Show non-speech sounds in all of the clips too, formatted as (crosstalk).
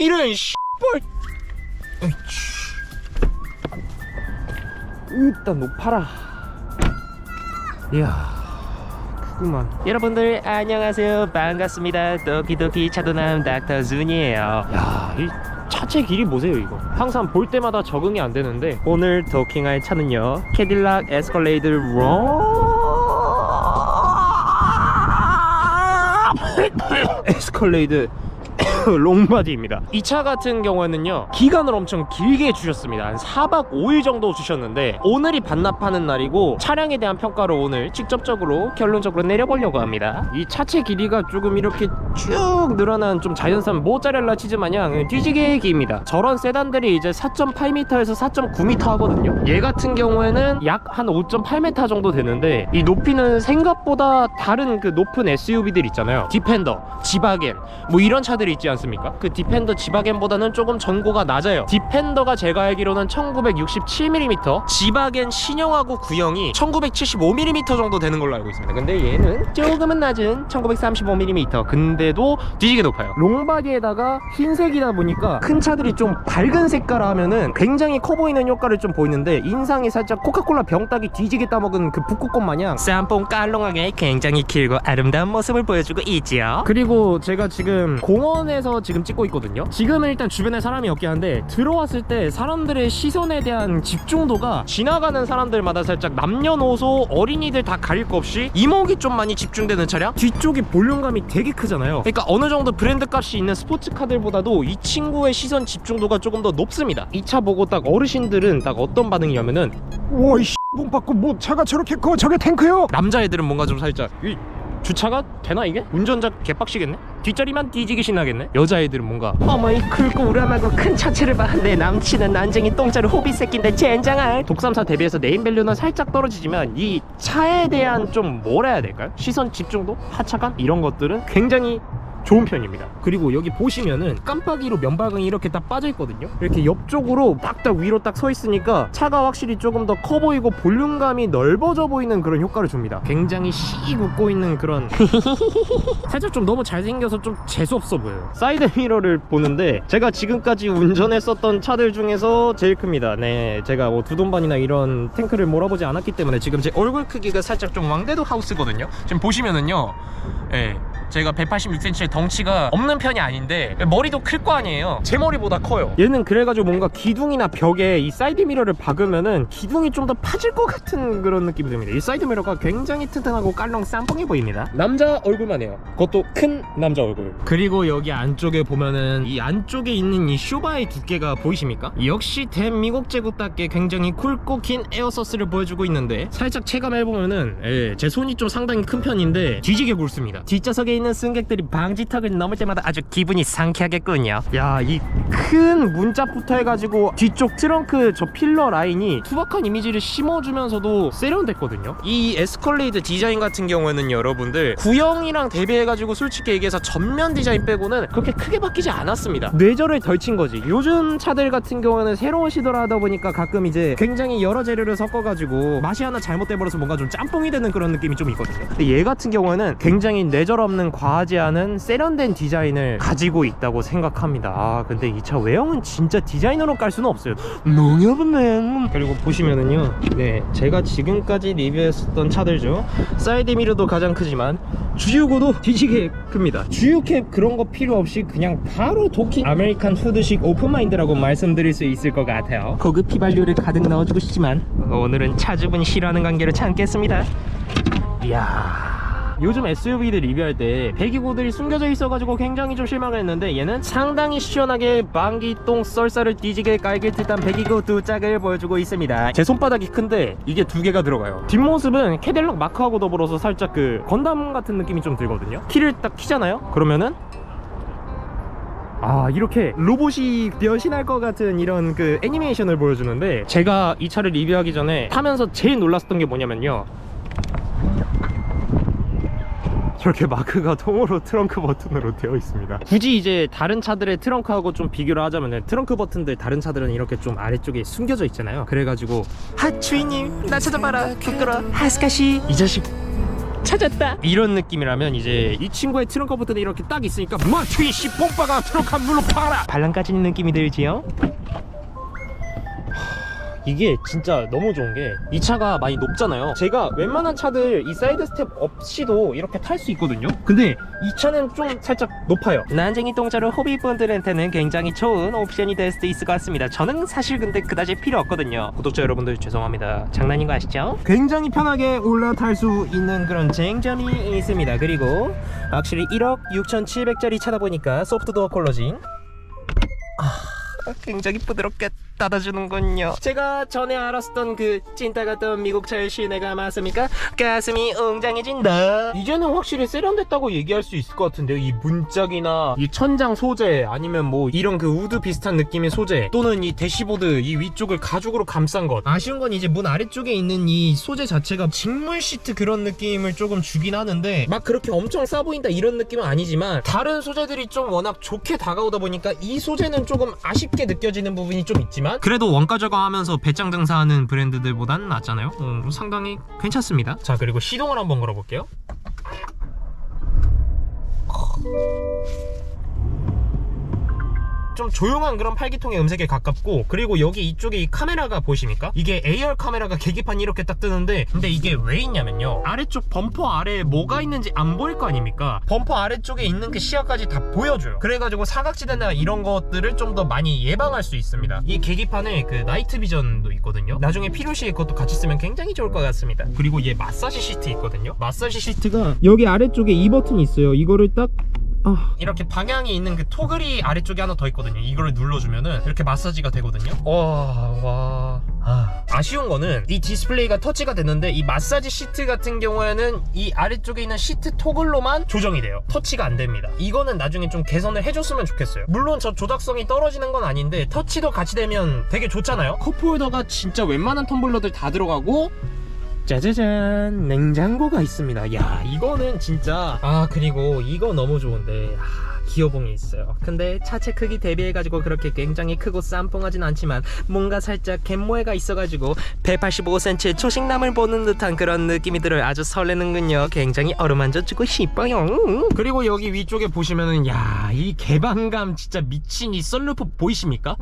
이런 씨발. 일단 높아라. 이야. 크구만. 여러분들 안녕하세요 반갑습니다 도키도키 차도남 닥터 준이에요 야, 이 차체 길이 보세요, 이거. 항상 볼 때마다 적응이 안 되는데 오늘 도킹할 차는요 캐딜락 에스컬레이드 롱 에스컬레이드 (laughs) 롱바디입니다. 이 차 같은 경우에는요 기간을 엄청 길게 주셨습니다. 한 4박 5일 정도 주셨는데 오늘이 반납하는 날이고 차량에 대한 평가를 오늘 직접적으로 결론적으로 내려보려고 합니다. 이 차체 길이가 조금 이렇게 쭉 늘어난 좀 자연산 모짜렐라 치즈 마냥 뒤지게 깁니다. 저런 세단들이 이제 4.8m에서 4.9m 하거든요. 얘 같은 경우에는 약 한 5.8m 정도 되는데 이 높이는 생각보다 다른 그 높은 SUV들 있잖아요. 디펜더, 지바겐 뭐 이런 차들이 있지 않습니까? 그 디펜더 지바겐보다는 조금 전고가 낮아요. 디펜더가 제가 알기로는 1967mm, 지바겐 신형하고 구형이 1975mm 정도 되는 걸로 알고 있습니다. 근데 얘는 조금은 낮은 1935mm. 근데도 뒤지게 높아요. 롱바디에다가 흰색이다 보니까 큰 차들이 좀 밝은 색깔 하면은 굉장히 커 보이는 효과를 좀 보이는데 인상이 살짝 코카콜라 병따기 뒤지게 따먹은 그 북극곰 마냥 쌈뽕 깔롱하게 굉장히 길고 아름다운 모습을 보여주고 있지요 그리고 제가 지금 공원에 서 지금 찍고 있거든요. 지금은 일단 주변에 사람이 없긴 한데 들어왔을 때 사람들의 시선에 대한 집중도가 지나가는 사람들마다 살짝 남녀노소 어린이들 다 가릴 거 없이 이목이 좀 많이 집중되는 차량. 뒤쪽이 볼륨감이 되게 크잖아요. 그러니까 어느 정도 브랜드 값이 있는 스포츠카들보다도 이 친구의 시선 집중도가 조금 더 높습니다. 이 차 보고 딱 어르신들은 딱 어떤 반응이냐면은 와이 뽕 받고 뭐 차가 저렇게 커 저게 탱크요? 남자애들은 뭔가 좀 살짝 이 주차가 되나 이게? 운전자 개빡시겠네? 뒷자리만 뒤지기 신나겠네? 여자애들은 뭔가 어머 이 굵고 우람하고 큰 차체를 봐 내 남친은 난쟁이 똥자루 호비 새끼인데 젠장할 독삼사 대비해서 네임밸류는 살짝 떨어지지만 이 차에 대한 좀 뭐라 해야 될까요? 시선 집중도, 하차감 이런 것들은 굉장히 좋은 편입니다. 그리고 여기 보시면은 깜빡이로 면발광이 이렇게 딱 빠져 있거든요. 이렇게 옆쪽으로 딱 딱 위로 딱 서 있으니까 차가 확실히 조금 더 커 보이고 볼륨감이 넓어져 보이는 그런 효과를 줍니다. 굉장히 씩 웃고 있는 그런 (laughs) 살짝 좀 너무 잘생겨서 좀 재수없어 보여요. 사이드 미러를 보는데 제가 지금까지 운전했었던 차들 중에서 제일 큽니다. 네, 제가 뭐 두돈반이나 이런 탱크를 몰아보지 않았기 때문에 지금 제 얼굴 크기가 살짝 좀 왕대도 하우스거든요. 지금 보시면은요, 예, 제가 186cm의 덩치가 없는 편이 아닌데 머리도 클 거 아니에요. 제 머리보다 커요. 얘는 그래가지고 뭔가 기둥이나 벽에 이 사이드 미러를 박으면은 기둥이 좀 더 파질 것 같은 그런 느낌이 듭니다. 이 사이드 미러가 굉장히 튼튼하고 깔롱 쌈뽕해 보입니다. 남자 얼굴만 해요. 그것도 큰 남자 얼굴. 그리고 여기 안쪽에 보면은 이 안쪽에 있는 이 쇼바의 두께가 보이십니까? 역시 대미국 제국답게 굉장히 굵고 긴 에어서스를 보여주고 있는데 살짝 체감해 보면은 예, 제 손이 좀 상당히 큰 편인데 뒤지게 굵습니다. 뒷좌석에 있는 승객들이 방지턱을 넘을 때마다 아주 기분이 상쾌하겠군요 야, 이 큰 문짝부터 해가지고 뒤쪽 트렁크 저 필러 라인이 투박한 이미지를 심어주면서도 세련됐거든요. 이 에스컬레이드 디자인 같은 경우에는 여러분들 구형이랑 대비해가지고 솔직히 얘기해서 전면 디자인 빼고는 그렇게 크게 바뀌지 않았습니다. 뇌절을 덜친 거지. 요즘 차들 같은 경우에는 새로운 시도를 하다 보니까 가끔 이제 굉장히 여러 재료를 섞어가지고 맛이 하나 잘못돼 버려서 뭔가 좀 짬뽕이 되는 그런 느낌이 좀 있거든요. 근데 얘 같은 경우에는 굉장히 뇌절 없는 과하지 않은 세련된 디자인을 가지고 있다고 생각합니다. 아 근데 이 차 외형은 진짜 디자이너로 깔 수는 없어요. 예쁘네. 그리고 보시면은요, 네 제가 지금까지 리뷰했었던 차들 중 사이드 미러도 가장 크지만 주유구도 뒤지게 큽니다. 주유캡 그런 거 필요 없이 그냥 바로 도킹 아메리칸 후드식 오픈마인드라고 말씀드릴 수 있을 것 같아요. 고급 휘발유를 가득 넣어주고 싶지만 오늘은 차주분이 싫어하는 관계로 참겠습니다 이야. 요즘 SUV들 리뷰할 때 배기구들이 숨겨져 있어가지고 굉장히 좀 실망을 했는데 얘는 상당히 시원하게 방기똥 썰쌀을 뒤지게 깔길 듯한 배기구 두 짝을 보여주고 있습니다. 제 손바닥이 큰데 이게 두 개가 들어가요. 뒷모습은 캐딜락 마크하고 더불어서 살짝 그 건담 같은 느낌이 좀 들거든요. 키를 딱 키잖아요? 그러면은 아 이렇게 로봇이 변신할 것 같은 이런 그 애니메이션을 보여주는데 제가 이 차를 리뷰하기 전에 타면서 제일 놀랐었던 게 뭐냐면요 저렇게 마크가 통으로 트렁크 버튼으로 되어 있습니다. 굳이 이제 다른 차들의 트렁크하고 좀 비교를 하자면 트렁크 버튼들 다른 차들은 이렇게 좀 아래쪽에 숨겨져 있잖아요. 그래가지고 하 주인님 나 찾아봐라. 부끄러 하스카시. 이 자식. 찾았다. 이런 느낌이라면 이제 이 친구의 트렁크 버튼이 이렇게 딱 있으니까 마트이 씨 뽕빠가 트렁크 한 눌러 팔아! 발랑 까지는 느낌이 들지요? 이게 진짜 너무 좋은 게 이 차가 많이 높잖아요. 제가 웬만한 차들 이 사이드 스텝 없이도 이렇게 탈 수 있거든요. 근데 이 차는 좀 살짝 높아요. 난쟁이 똥자루 호비분들한테는 굉장히 좋은 옵션이 될 수도 있을 것 같습니다. 저는 사실 근데 그다지 필요 없거든요. 구독자 여러분들 죄송합니다. 장난인 거 아시죠? 굉장히 편하게 올라탈 수 있는 그런 쟁점이 있습니다. 그리고 확실히 1억 6,700짜리 차다 보니까 소프트 도어 콜러징. 아, 굉장히 부드럽게 닫아주는군요. 제가 전에 알았었던 그 찐따 같던 미국 차의 시내가 맞습니까? 가슴이 웅장해진다. 이제는 확실히 세련됐다고 얘기할 수 있을 것 같은데요. 이 문짝이나 이 천장 소재 아니면 뭐 이런 그 우드 비슷한 느낌의 소재 또는 이 대시보드 이 위쪽을 가죽으로 감싼 것. 아쉬운 건 이제 문 아래쪽에 있는 이 소재 자체가 직물 시트 그런 느낌을 조금 주긴 하는데 막 그렇게 엄청 싸 보인다 이런 느낌은 아니지만 다른 소재들이 좀 워낙 좋게 다가오다 보니까 이 소재는 조금 아쉽게 느껴지는 부분이 좀 있지만 그래도 원가 저가하면서 배짱 등사하는 브랜드들보단 낫잖아요? 음, 상당히 괜찮습니다. 자 그리고 시동을 한번 걸어볼게요 좀 조용한 그런 팔기통의 음색에 가깝고 그리고 여기 이쪽에 이 카메라가 보이십니까? 이게 AR 카메라가 계기판이 이렇게 딱 뜨는데 근데 이게 왜 있냐면요. 아래쪽 범퍼 아래에 뭐가 있는지 안 보일 거 아닙니까? 범퍼 아래쪽에 있는 그 시야까지 다 보여줘요. 그래가지고 사각지대나 이런 것들을 좀 더 많이 예방할 수 있습니다. 이 계기판에 그 나이트 비전도 있거든요. 나중에 필요시에 그것도 같이 쓰면 굉장히 좋을 것 같습니다. 그리고 얘 마사지 시트 있거든요. 마사지 시트가 여기 아래쪽에 이 버튼이 있어요. 이거를 딱 아, 이렇게 방향이 있는 그 토글이 아래쪽에 하나 더 있거든요. 이거를 눌러주면은 이렇게 마사지가 되거든요. 와, 와. 아, 아쉬운 거는 이 디스플레이가 터치가 됐는데 이 마사지 시트 같은 경우에는 이 아래쪽에 있는 시트 토글로만 조정이 돼요. 터치가 안 됩니다. 이거는 나중에 좀 개선을 해줬으면 좋겠어요. 물론 저 조작성이 떨어지는 건 아닌데 터치도 같이 되면 되게 좋잖아요. 컵홀더가 진짜 웬만한 텀블러들 다 들어가고 짜자잔 냉장고가 있습니다. 야 이거는 진짜 아 그리고 이거 너무 좋은데 아, 기어봉이 있어요. 근데 차체 크기 대비해가지고 그렇게 굉장히 크고 쌈뽕하진 않지만 뭔가 살짝 갯모해가 있어가지고 185cm 초식남을 보는 듯한 그런 느낌이 들어요. 아주 설레는군요. 굉장히 어루만져주고 싶어요. 그리고 여기 위쪽에 보시면은 야 이 개방감 진짜 미친 이 썬루프 보이십니까?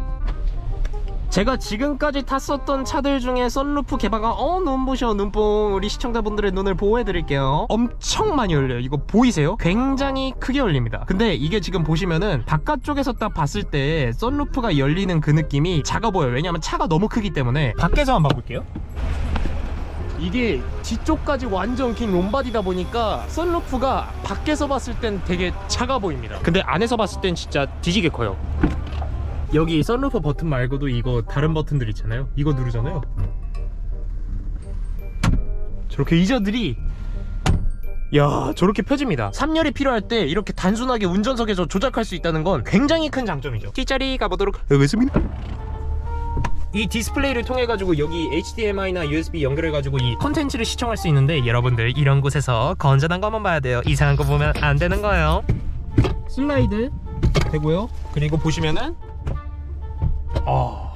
제가 지금까지 탔었던 차들 중에 썬루프 개방감 어 눈부셔 눈뽕. 우리 시청자분들의 눈을 보호해드릴게요. 엄청 많이 열려요. 이거 보이세요? 굉장히 크게 열립니다. 근데 이게 지금 보시면은 바깥쪽에서 딱 봤을 때 썬루프가 열리는 그 느낌이 작아 보여요. 왜냐면 차가 너무 크기 때문에. 밖에서 한번 봐볼게요. 이게 뒤쪽까지 완전 긴 롬바디다 보니까 썬루프가 밖에서 봤을 땐 되게 작아 보입니다. 근데 안에서 봤을 땐 진짜 뒤지게 커요 여기 썬루프 버튼 말고도 이거 다른 버튼들 있잖아요. 이거 누르잖아요. 저렇게 의자들이 야 저렇게 펴집니다. 3열이 필요할 때 이렇게 단순하게 운전석에서 조작할 수 있다는 건 굉장히 큰 장점이죠. 뒷자리 가보도록 하겠습니다. 이 디스플레이를 통해 가지고 여기 HDMI나 USB 연결해 가지고 이 컨텐츠를 시청할 수 있는데 여러분들 이런 곳에서 건전한 것만 봐야 돼요. 이상한 거 보면 안 되는 거예요. 슬라이드. 되고요. 그리고 보시면은 아.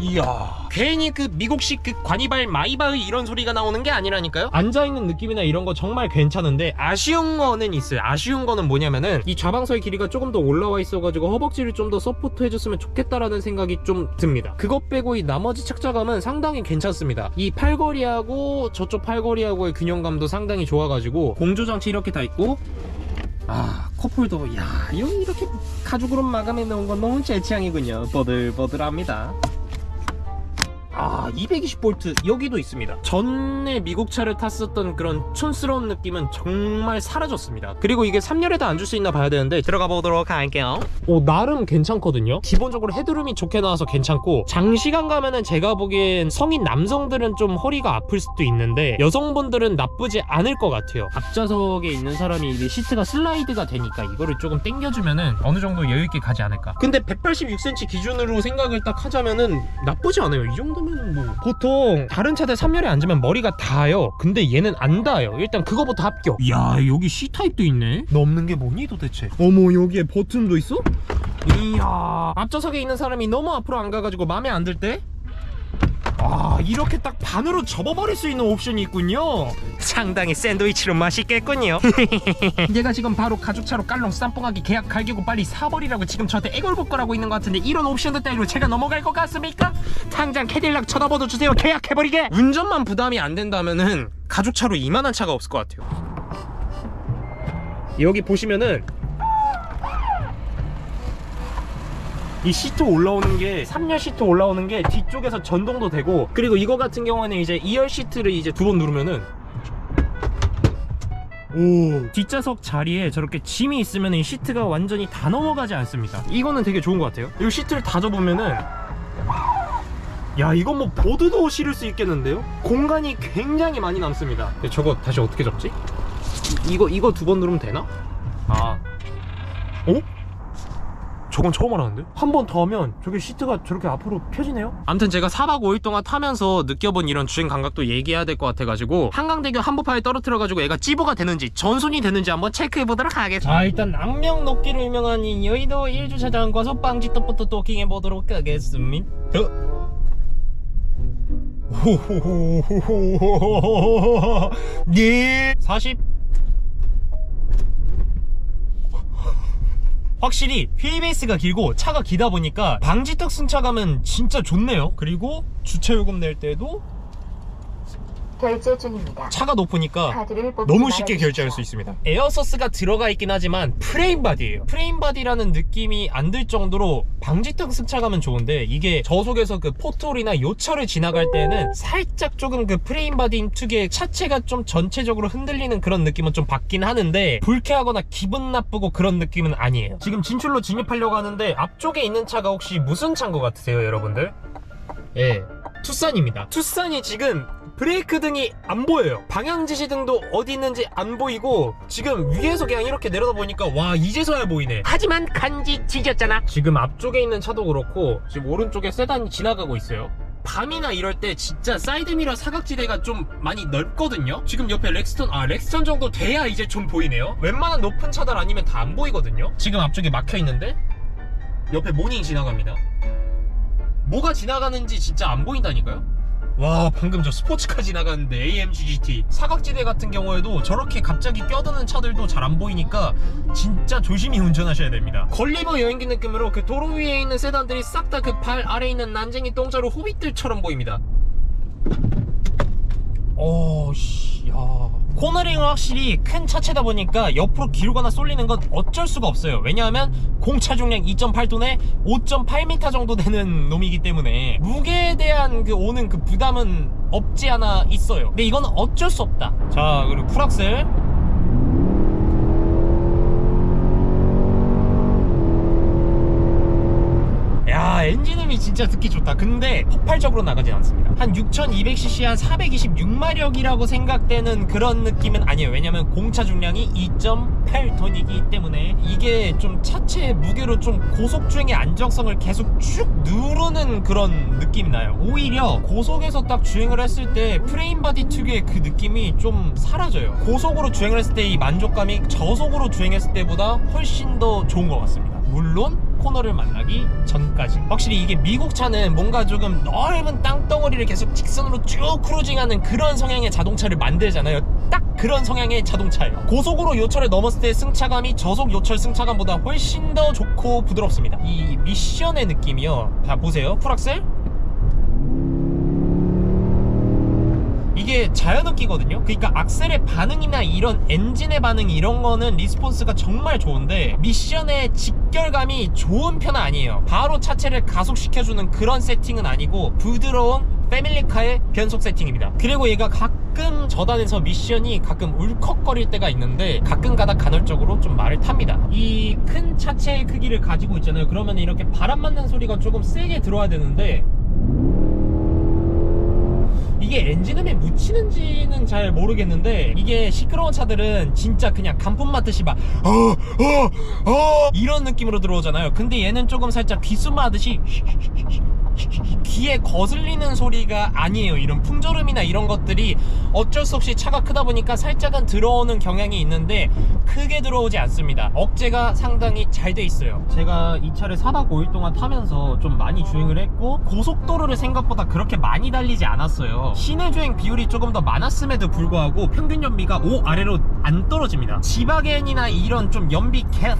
이야. 괜히 그 미국식 그 관이발 마이바의 이런 소리가 나오는 게 아니라니까요? 앉아 있는 느낌이나 이런 거 정말 괜찮은데 아쉬운 거는 있어요. 아쉬운 거는 뭐냐면은 이 좌방석의 길이가 조금 더 올라와 있어가지고 허벅지를 좀 더 서포트 해줬으면 좋겠다라는 생각이 좀 듭니다. 그것 빼고 이 나머지 착자감은 상당히 괜찮습니다. 이 팔걸이하고 저쪽 팔걸이하고의 균형감도 상당히 좋아가지고 공조 장치 이렇게 다 있고 아 컵홀더 야 여기 이렇게 가죽으로 마감해 놓은 건 너무 제 취향이군요. 버들버들합니다 아 220V 여기도 있습니다. 전에 미국 차를 탔었던 그런 촌스러운 느낌은 정말 사라졌습니다. 그리고 이게 3열에 다 앉을 수 있나 봐야 되는데 들어가 보도록 할게요. 오 나름 괜찮거든요. 기본적으로 헤드룸이 좋게 나와서 괜찮고 장시간 가면은 제가 보기엔 성인 남성들은 좀 허리가 아플 수도 있는데 여성분들은 나쁘지 않을 것 같아요. 앞좌석에 있는 사람이 이게 시트가 슬라이드가 되니까 이거를 조금 당겨주면은 어느 정도 여유있게 가지 않을까. 근데 186cm 기준으로 생각을 딱 하자면은 나쁘지 않아요. 이 정도면 뭐. 보통 다른 차들 3열에 앉으면 머리가 닿아요. 근데 얘는 안 닿아요. 일단 그거부터 합격. 이야 여기 C타입도 있네. 넘는 게 뭐니 도대체? 어머 여기에 버튼도 있어? 이야 앞좌석에 있는 사람이 너무 앞으로 안 가가지고 마음에 안 들 때? 아 이렇게 딱 반으로 접어버릴 수 있는 옵션이 있군요 상당히 샌드위치로 맛있겠군요. (laughs) 얘가 지금 바로 가죽차로 깔롱 쌈뽕하게 계약 갈기고 빨리 사버리라고 지금 저한테 애걸복걸하고 있는 것 같은데 이런 옵션들 따위로 제가 넘어갈 것 같습니까? 당장 캐딜락 쳐다봐도 주세요 계약해버리게 운전만 부담이 안 된다면은 가죽차로 이만한 차가 없을 것 같아요 여기 보시면은 이 시트 올라오는 게 3열 시트 올라오는 게 뒤쪽에서 전동도 되고 그리고 이거 같은 경우는 이제 2열 시트를 이제 두 번 누르면은 오 뒷좌석 자리에 저렇게 짐이 있으면 이 시트가 완전히 다 넘어가지 않습니다 이거는 되게 좋은 것 같아요 이 시트를 다 접으면은 야 이건 뭐 보드도 실을 수 있겠는데요? 공간이 굉장히 많이 남습니다 근데 저거 다시 어떻게 접지? 이- 이거 이거 두 번 누르면 되나? 아 어? 저건 처음 알았는데? 한 번 더 하면 저게 시트가 저렇게 앞으로 펴지네요? 아무튼 제가 4박 5일 동안 타면서 느껴본 이런 주행 감각도 얘기해야 될 것 같아가지고 한강대교 한복판에 떨어뜨려가지고 얘가 찌부가 되는지 전손이 되는지 한번 체크해보도록 하겠습니다 자 일단 악명 높기로 유명한 이 여의도 1주차장 과속방지턱부터 토킹해보도록 하겠습니다 네40 확실히 휠베이스가 길고 차가 기다 보니까 방지턱 승차감은 진짜 좋네요. 그리고 주차 요금 낼 때도 결제 중입니다. 차가 높으니까 너무 쉽게. 결제할 수 있습니다 에어서스가 들어가 있긴 하지만 프레임 바디예요 프레임 바디라는 느낌이 안 들 정도로 방지턱 승차감은 좋은데 이게 저속에서 그 포토리나 요철을 지나갈 때는 살짝 조금 그 프레임 바디 특유의 차체가 좀 전체적으로 흔들리는 그런 느낌은 좀 받긴 하는데 불쾌하거나 기분 나쁘고 그런 느낌은 아니에요 지금 진출로 진입하려고 하는데 앞쪽에 있는 차가 혹시 무슨 차인 것 같으세요 여러분들? 예 투싼입니다 투싼이 지금 브레이크 등이 안 보여요. 방향 지시 등도 어디 있는지 안 보이고 지금 위에서 그냥 이렇게 내려다 보니까 와 이제서야 보이네. 하지만 간지 지졌잖아. 지금 앞쪽에 있는 차도 그렇고 지금 오른쪽에 세단이 지나가고 있어요. 밤이나 이럴 때 진짜 사이드미러 사각지대가 좀 많이 넓거든요. 지금 옆에 렉스턴 아 렉스턴 정도 돼야 이제 좀 보이네요. 웬만한 높은 차들 아니면 다 안 보이거든요. 지금 앞쪽에 막혀 있는데 옆에 모닝 지나갑니다. 뭐가 지나가는지 진짜 안 보인다니까요 와 방금 저 스포츠카 지나가는데 AMG GT 사각지대 같은 경우에도 저렇게 갑자기 껴드는 차들도 잘 안 보이니까 진짜 조심히 운전하셔야 됩니다. 걸리버 여행기 느낌으로 그 도로 위에 있는 세단들이 싹 다 그 발 아래에 있는 난쟁이 똥자루 호빗들처럼 보입니다. 어씨 야 코너링은 확실히 큰 차체다 보니까 옆으로 기울거나 쏠리는 건 어쩔 수가 없어요. 왜냐하면 공차 중량 2.8톤에 5.8m 정도 되는 놈이기 때문에 무게에 대한 그 오는 그 부담은 없지 않아 있어요. 근데 이건 어쩔 수 없다. 자 그리고 풀악셀 야 엔진음이 진짜 듣기 좋다. 근데 폭발적으로 나가진 않습니다. 한 6200cc 한 426마력이라고 생각되는 그런 느낌은 아니에요. 왜냐면 공차 중량이 2.8톤이기 때문에 이게 좀 차체 무게로 좀 고속주행의 안정성을 계속 쭉 누르는 그런 느낌이 나요. 오히려 고속에서 딱 주행을 했을 때 프레임 바디 특유의 그 느낌이 좀 사라져요. 고속으로 주행을 했을 때 이 만족감이 저속으로 주행했을 때보다 훨씬 더 좋은 것 같습니다. 물론 코너를 만나기 전까지. 확실히 이게 미국 차는 뭔가 조금 넓은 땅덩어리를 계속 직선으로 쭉 크루징하는 그런 성향의 자동차를 만들잖아요. 딱 그런 성향의 자동차예요. 고속으로 요철을 넘었을 때 승차감이 저속 요철 승차감보다 훨씬 더 좋고 부드럽습니다. 이 미션의 느낌이요. 자 보세요. 풀악셀 이게 자연흡기거든요? 그러니까 악셀의 반응이나 이런 엔진의 반응 이런 거는 리스폰스가 정말 좋은데 미션의 직결감이 좋은 편은 아니에요. 바로 차체를 가속시켜주는 그런 세팅은 아니고 부드러운 패밀리카의 변속 세팅입니다. 그리고 얘가 가끔 저단에서 미션이 가끔 울컥거릴 때가 있는데 가끔 가다 간헐적으로 좀 말을 탑니다. 이 큰 차체의 크기를 가지고 있잖아요. 그러면 이렇게 바람 맞는 소리가 조금 세게 들어야 되는데 이게 엔진음에 묻히는지는 잘 모르겠는데 이게 시끄러운 차들은 진짜 그냥 간품 맞듯이 막 어, 어, 어, 이런 느낌으로 들어오잖아요. 근데 얘는 조금 살짝 귀순 마듯이 귀에 거슬리는 소리가 아니에요. 이런 풍절음이나 이런 것들이 어쩔 수 없이 차가 크다 보니까 살짝은 들어오는 경향이 있는데 크게 들어오지 않습니다. 억제가 상당히 잘 돼 있어요. 제가 이 차를 4박 5일 동안 타면서 좀 많이 주행을 했고 고속도로를 생각보다 그렇게 많이 달리지 않았어요. 시내 주행 비율이 조금 더 많았음에도 불구하고 평균 연비가 5 아래로 안 떨어집니다. 지바겐이나 이런 좀 연비 개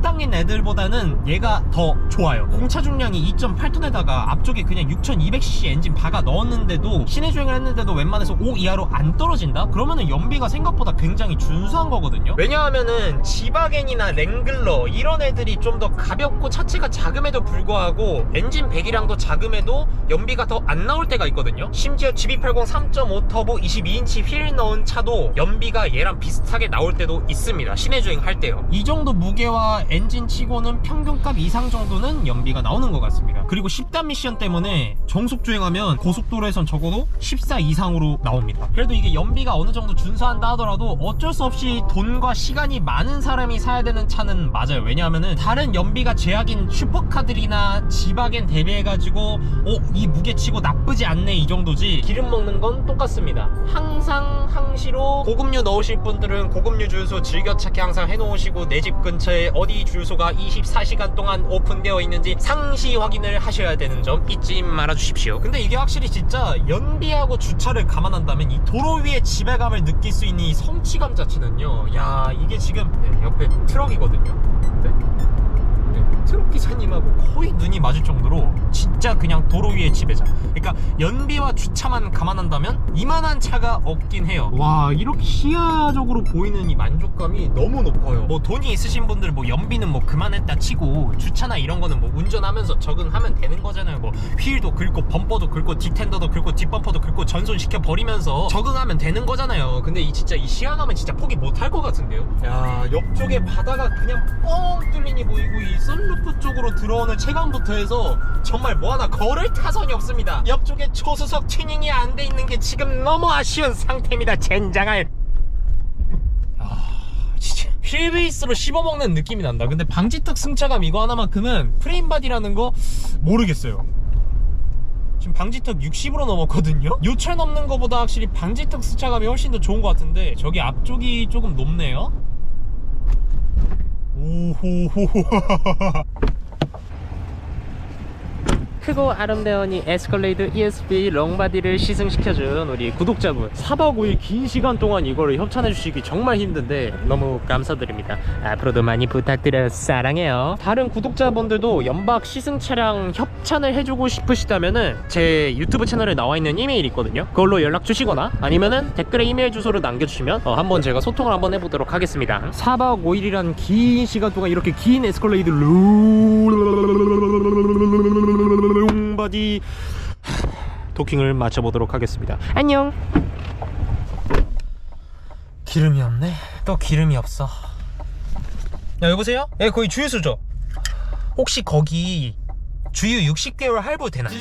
색당인 애들보다는 얘가 더 좋아요. 공차 중량이 2.8톤에다가 앞쪽에 그냥 6200cc 엔진 박아 넣었는데도 시내 주행을 했는데도 웬만해서 5 이하로 안 떨어진다? 그러면은 연비가 생각보다 굉장히 준수한 거거든요. 왜냐하면은 지바겐이나 랭글러 이런 애들이 좀 더 가볍고 차체가 작음에도 불구하고 엔진 배기량도 작음에도 연비가 더 안 나올 때가 있거든요. 심지어 GB80 3.5 터보 22인치 휠 넣은 차도 연비가 얘랑 비슷하게 나올 때도 있습니다. 시내 주행 할 때요. 이 정도 무게와 엔진 치고는 평균값 이상 정도는 연비가 나오는 것 같습니다. 그리고 10단 미션 때문에 정속 주행하면 고속도로에선 적어도 14 이상으로 나옵니다. 그래도 이게 연비가 어느 정도 준수한다 하더라도 어쩔 수 없이 돈과 시간이 많은 사람이 사야 되는 차는 맞아요. 왜냐하면은 다른 연비가 제약인 슈퍼카들이나 지바겐 대비해가지고 어, 이 무게치고 나쁘지 않네 이 정도지 기름 먹는 건 똑같습니다. 항상 항시로 고급류 넣으실 분들은 고급류 주유소 즐겨찾기 항상 해놓으시고 내 집 근처에 어디 주유소가 24시간 동안 오픈되어 있는지 상시 확인을 하셔야 되는 점 잊지 말아 주십시오. 근데 이게 확실히 진짜 연비하고 주차를 감안한다면 이 도로 위의 지배감을 느낄 수 있는 이 성취감 자체는요. 야 이게 지금 네, 옆에 트럭이거든요. 네. 네, 트럭 기사님하고 거의 눈이 맞을 정도로 진짜 그냥 도로 위의 지배자. 그러니까 연비와 주차만 감안한다면 이만한 차가 없긴 해요. 와 이렇게 시야적으로 보이는 이 만족감이 너무 높아요. 뭐 돈이 있으신 분들 뭐 연비는 뭐 그만했다 치고 주차나 이런 거는 뭐 운전하면서 적응하면 되는 거잖아요. 뭐 휠도 긁고 범퍼도 긁고 뒷텐더도 긁고 뒷범퍼도 긁고 전손 시켜 버리면서 적응하면 되는 거잖아요. 근데 이 진짜 이 시야감은 진짜 포기 못할 것 같은데요. 야 옆쪽에 바다가 그냥 뻥 뚫리니 보이고 이 썬루프 쪽으로 들어오는 체감부터 해서 정말 뭐 하나 걸을 타선이 없습니다. 옆쪽에 초수석 튜닝이 안 돼 있는 게 지금 너무 아쉬운 상태입니다. 젠장할. 아 진짜 휠베이스로 씹어먹는 느낌이 난다. 근데 방지턱 승차감 이거 하나만큼은 프레임바디라는 거 모르겠어요. 지금 방지턱 60으로 넘었거든요? 요철 넘는 거보다 확실히 방지턱 승차감이 훨씬 더 좋은 것 같은데 저기 앞쪽이 조금 높네요? 오호호호 (laughs) 크고 아름다운 이 에스컬레이드 ESP 롱바디를 시승시켜준 우리 구독자분 4박 5일 긴 시간 동안 이거를 협찬해 주시기 정말 힘든데 너무 감사드립니다. 앞으로도 많이 부탁드려요. 사랑해요. 다른 구독자분들도 연박 시승 차량 협찬을 해주고 싶으시다면은 제 유튜브 채널에 나와 있는 이메일 있거든요. 그걸로 연락 주시거나 아니면은 댓글에 이메일 주소를 남겨주시면 어, 한번 제가 소통을 한번 해보도록 하겠습니다. 4박 5일이란 긴 시간 동안 이렇게 긴 에스컬레이드 롱바디 도킹을 마쳐보도록 하겠습니다. 안녕. 기름이 없네. 또 기름이 없어. 야 여보세요? 예 거기 주유소죠? 혹시 거기 주유 60개월 할부 되나요?